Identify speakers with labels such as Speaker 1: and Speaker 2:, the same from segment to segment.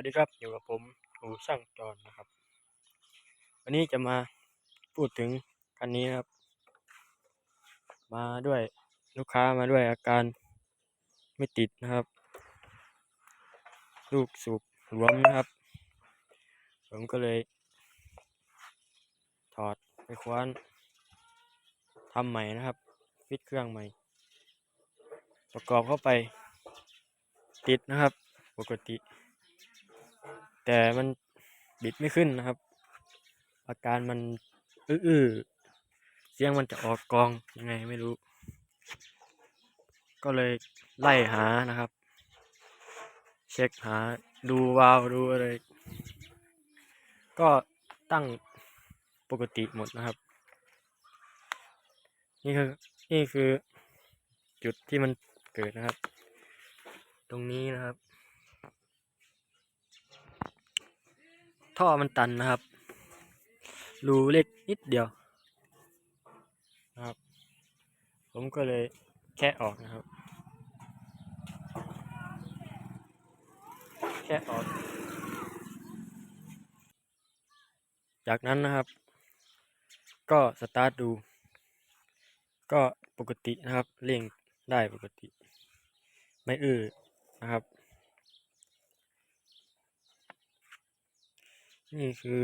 Speaker 1: วัสดีครับอยู่กับผมอูช่างจอนนะครับ วันนี้จะมาพูดถึงคันนี้ครับ มาด้วยลูกค้ามาด้วยอาการไม่ติดนะครับ ลูกสูบรวมนะครับ ผมก็เลย ถอดไปคว้านทำใหม่นะครับฟิตเครื่องใหม่ ประกอบเข้าไปติดนะครับ ปกติ แต่มันบิดไม่ขึ้นนะครับ อาการมันอื้อเสียงมันจะออกกองยังไงไม่รู้ ก็เลยไล่หานะครับ เช็คหาดูวาวดูอะไร ก็ตั้งปกติหมดนะครับ นี่คือนี่คือจุดที่มันเกิดนะครับ ตรงนี้นะครับ ท่อมันตันนะครับ รูเล็กนิดเดียวนะครับ ผมก็เลยแค่ออกนะครับ แค่ออก จากนั้นนะครับ ก็สตาร์ทดู ก็ปกตินะครับเร่งได้ปกติ ไม่อื้อนะครับ นี่คือ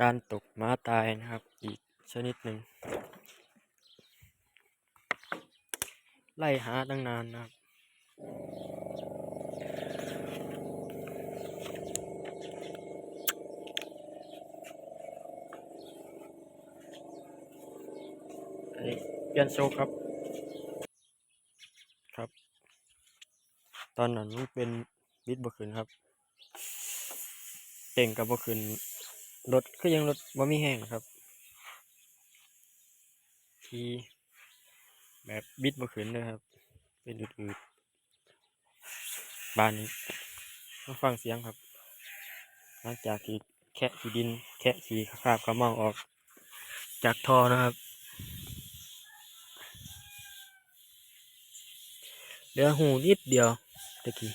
Speaker 1: การตกม้าตายนะครับ อีกชนิดหนึ่ง ไล่หาตั้งนานนะครับอันนี้เปลี่ยนโชคครับ ครับ ตอนนั้นเป็นบิดบ่ขึ้นครับ เต่งกับบ่ขึ้นรถก็ยังรถบ่มีแห้งครับทีแบบบิดบ่ขึ้นเลยครับ เป็นอืดๆบ้านนี้มาฟังเสียงครับ หลังจากที่แคะขีดิน แคะขีคราบขมเมาออก จากท่อนะครับเหลือหูนิดเดียวตะกี้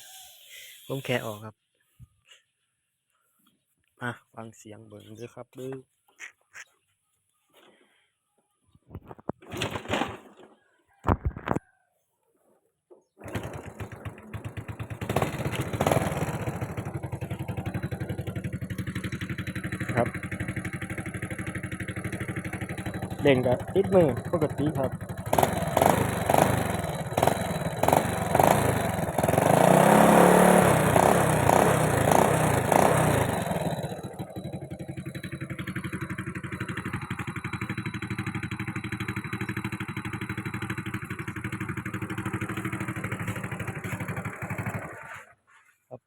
Speaker 1: ผมแค่ออกครับ มาฟังเสียงเบิ่งด้วยครับด้วยครับเด่งกับติดมือปกติครับ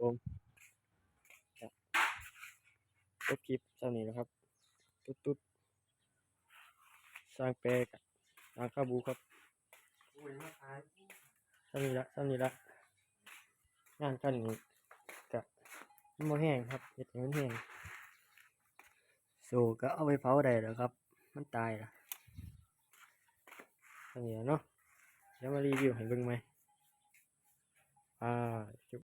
Speaker 1: ผมครับจบคลิปเท่านี้นะครับ ตุ๊ดตุ๊ดสร้างแปลกสร้างข้าบูครับเท่านี้ละเท่านี้ละงานกันนี้กะมันแห้งครับเห็ดมันแห้งสูก็เอาไปเผาได้แล้วครับ มันตายละเท่านี้เนาะเดี๋ยวมารีวิวให้เบิ่งไหมอ่าจบ